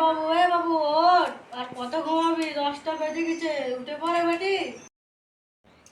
বাবু এ বাবু ওর আর কত ঘুমাবি? দশটা বেজে গেছে উঠে পড়ে বেটি।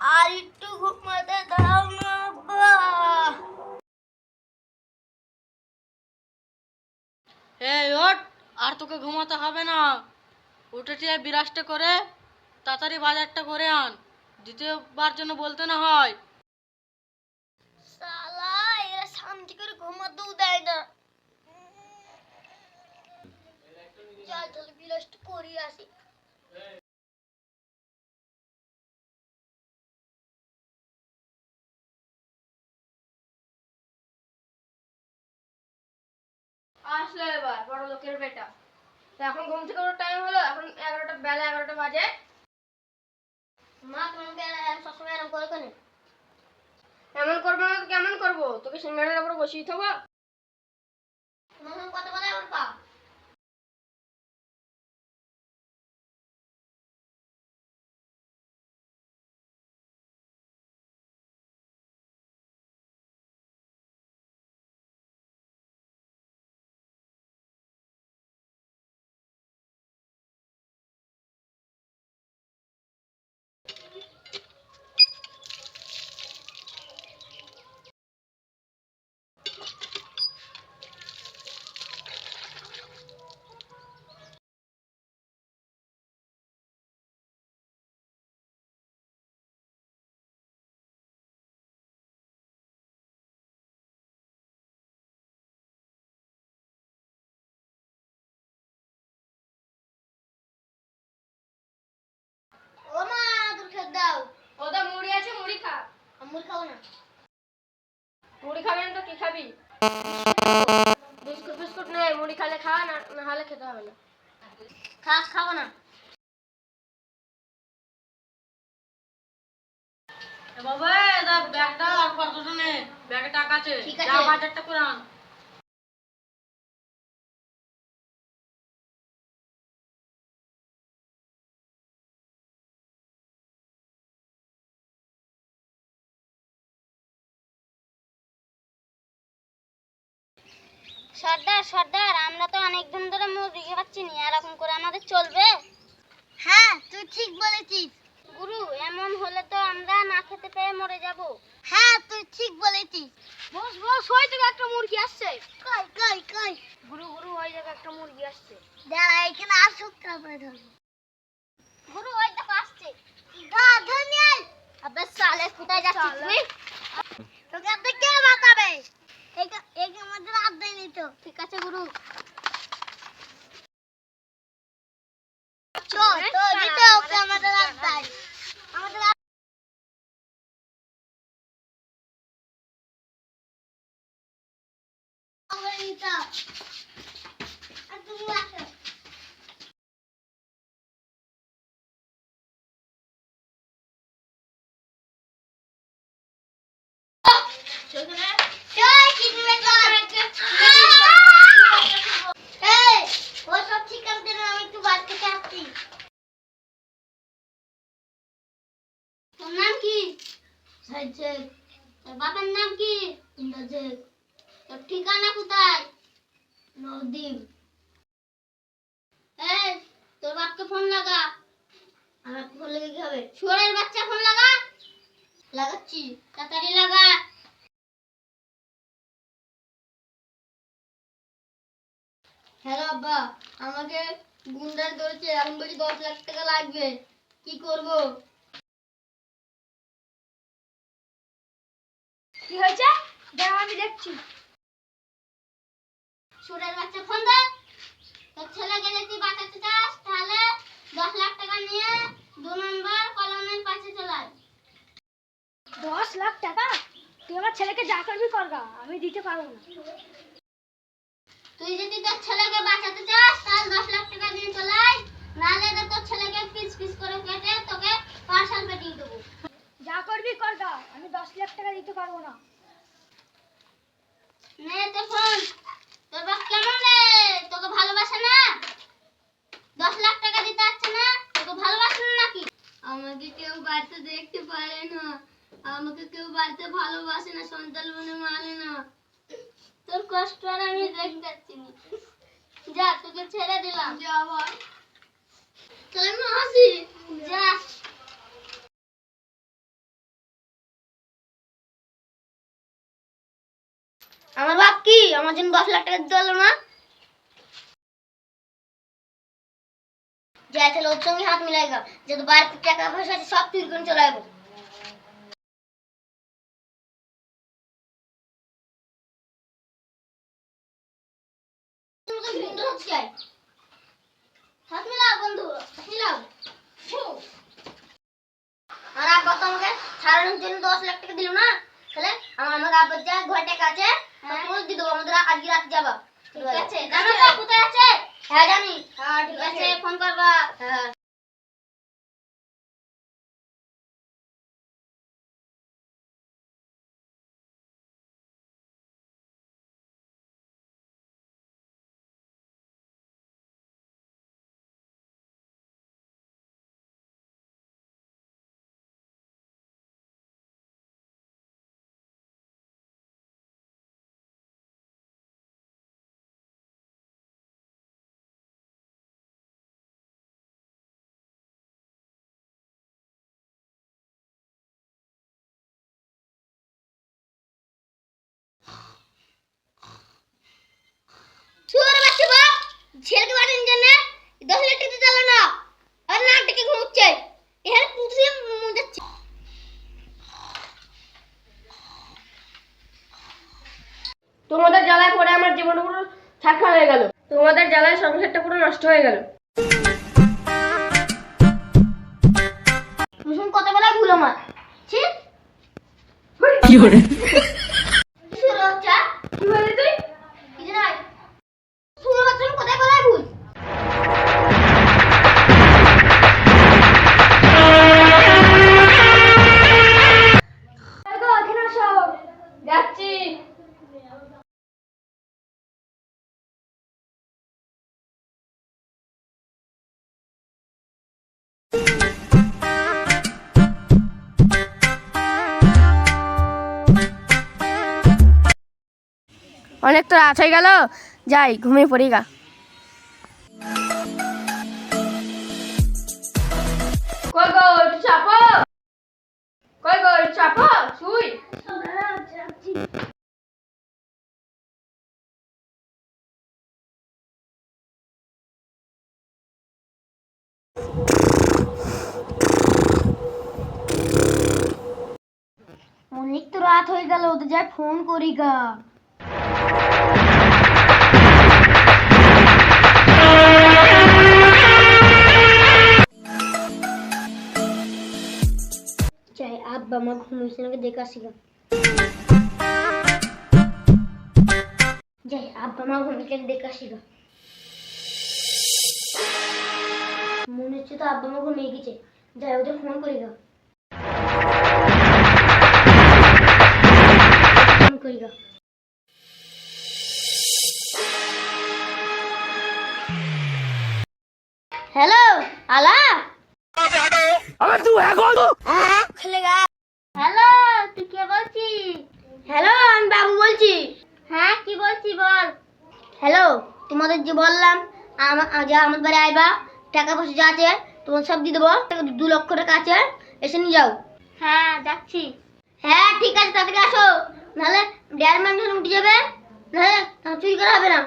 আর একটু ঘুমাতে দাও না। এই ওঠ। আর তোকে ঘুমাতে হবে না। উঠে টিয়ে বিরাজটা করে তাড়াতাড়ি বাজারটা করে আন। দ্বিতীয়বার জন্য বলতে না হয়। শালা এরা শান্তি করে ঘুমাতেও দেয় না। চল চল বিলাসটা করি আসি। আসলো এবার বড় লোকের বেটা। তো এখন ঘুম থেকে টাইম হলো এখন এগারোটা বেলা এগারোটা বাজে। মা তোমাকে সবসময় এরকম করে কেন এমন করব না কেমন করব? তোকে সিঙ্গারের উপর বসিয়ে থাকব কত কথা আমার পা? মুড়ি খাবে না তো কি খাবি? বিস্কুট বিস্কুট নেই মুড়ি খালে খা না হলে খেতে হবে না। খা খাব না। বাবা দা ব্যাগটা আর কতটা নে ব্যাগে টাকা আছে। ঠিক যা আছে। বাজারটা করে আন। সর্দার সর্দার আমরা তো অনেক দিন ধরে মুরগি খাচ্ছি নি এরকম করে আমাদের চলবে? হ্যাঁ তুই ঠিক বলেছিস। গুরু এমন হলে তো আমরা না খেতে পেয়ে মরে যাব। হ্যাঁ তুই ঠিক বলেছিস। বস বস ওই জায়গায় একটা মুরগি আসছে। কই কই কই? গুরু গুরু ওই জায়গায় একটা মুরগি আসছে। দাঁড়া এখানে আসুক তারপরে ধরবো। গুরু ওই দেখো আসছে। ধর ধর নিয়ে। আবে সালে কোথায় যাচ্ছিস তুই? তোকে কে বাঁচাবে এই আমাদের হাত দেয়নি ঠিক আছে গুরু। আমাদের হাত আমাদের হাত- আমাদের নিতে হবে। আর তুমি আসো। চল, কিনবে চল। এই, ওসব ঠিকানা দিলে আমি একটু বাড়ি থেকে আসছি। তোর নাম কি সাজ্জাদ তোর বাবার নাম কি? ইন্দ্রজিৎ। তোর ঠিকানা কোথায়? নদীপ এই, তোর বাপকে ফোন লাগা। আমার ফোন লেগে কি হবে? শুয়ারের বাচ্চা ফোন লাগা? লাগাচ্ছি, তাড়াতাড়ি লাগা। হ্যালো আব্বা, আমাকে গুন্ডার ধরেছে, এখন বলছি দশ লাখ টাকা লাগবে। কি করব? কি হয়েছে? দেখ আমি দেখছি। সুরের বাচ্চা ফোন দে। তোর ছেলেকে যদি বাঁচাতে চাস তাহলে দশ লাখ টাকা নিয়ে দু নম্বর কলোনির পাশে চলে আয়। দশ লাখ টাকা? তুই আমার ছেলেকে যা করবি করগা আমি দিতে পারব না। তুই যদি তোর ছেলেকে বাঁচাতে চাস তাহলে দশ লাখ টাকা নিয়ে চলে আয়। নাহলে তোর ছেলেকে পিস পিস করে কেটে তোকে পার্সেল পাঠিয়ে দেবো। যা করবি? আমি দশ লাখ টাকা দিতে পারব না। নে তো ফোন তোর বাপ কেমন রে? তোকে ভালোবাসে না? দশ লাখ টাকা দিতে আসছে না? তোকে ভালোবাসে না নাকি? আমাকে কেউ বাড়িতে দেখতে পারে না। আমাকে কেউ বাড়িতে ভালোবাসে না সন্তান মনে মানে না। কষ্ট আর আমি দেখতে পাচ্ছি না। যা তোকে ছেড়ে দিলাম। যা ভাই তাহলে আমি আসি। যা। আমার জন্য দশ লাখ টাকা দিতে না। যা, তাহলে ওর সঙ্গে হাত মিলাইগা যত বাড়িতে টাকা পয়সা আছে, সব চুরি করে চলে বন্ধু আর আব্বা ছাড়ানোর জন্য দশ লাখ টাকা দিল না। তাহলে আমার আমাকে আব্বার যা ঘর টাকা আছে তোমাকে দিয়ে দেবো আমাদের আজকে রাত যাবা। ঠিক আছে? জানো কোথায় আছে? হ্যাঁ জানি। হ্যাঁ ঠিক আছে। ফোন করবা। হ্যাঁ শুয়ার বাচ্চা বাপ ছেলেকে বাড়ির জন্য দশ লাখ টাকা দিতে না আর নাক ডেকে ঘুমুচ্ছে এখানে পুঁতে মুজাচ্ছে তোমাদের জ্বালায় পরে আমার জীবন পুরো ছাড়খা হয়ে গেল। তোমাদের জ্বালায় সংসারটা পুরো নষ্ট হয়ে গেল। মুসুম কত বেলায় ভুলো মা। ছি। কি অনেক তো রাত হয়ে গেল। যাই, ঘুমিয়ে পড়ি গা। অনেক তো রাত হয়ে গেল, ওদের যাই ফোন করি গা। চাই, আব্বা আমার ঘুমিয়েছে নাকি দেখে আসি যাই, আব্বা মা ঘুমিয়েছে দেখে আসি মনে হচ্ছে তো আব্বা মা ঘুমিয়ে গেছে। যাই ওদের ফোন করি গা ফোন করি গা হ্যালো আলা হ্যালো তুই কে বলছিস? হ্যালো আমি বাবু বলছি। হ্যাঁ কি বলছি বল? হ্যালো তোমাদের যে বললাম যা আমার বাড়ি আইবা টাকা পয়সা যা আছে তোমার সব দিয়ে দেবো। দু লক্ষ টাকা আছে এসে নিয়ে যাও। হ্যাঁ যাচ্ছি। হ্যাঁ ঠিক আছে তাড়াতাড়ি আসো। নাহলে ডেয়ার ম্যান উঠে যাবে নাহলে চুরি করা হবে না।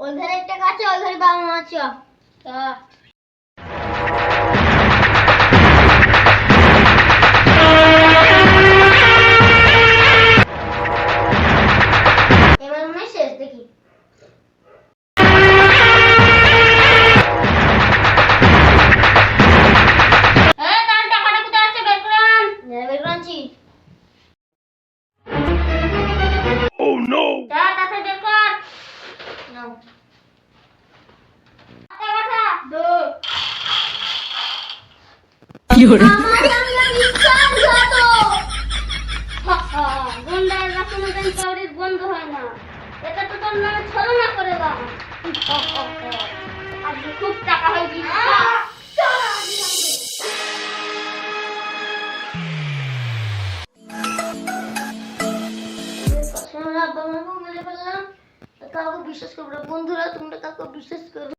ওই ঘরে টাকা আছে ওই ঘরে বাবা মা আছে। বন্ধু হয় না এটা তো তোর নামে ছলনা করে দাও খুব টাকা হয়ে বিশ্বাস করবে না বন্ধুরা তোমরা কাউকে বিশ্বাস করবে.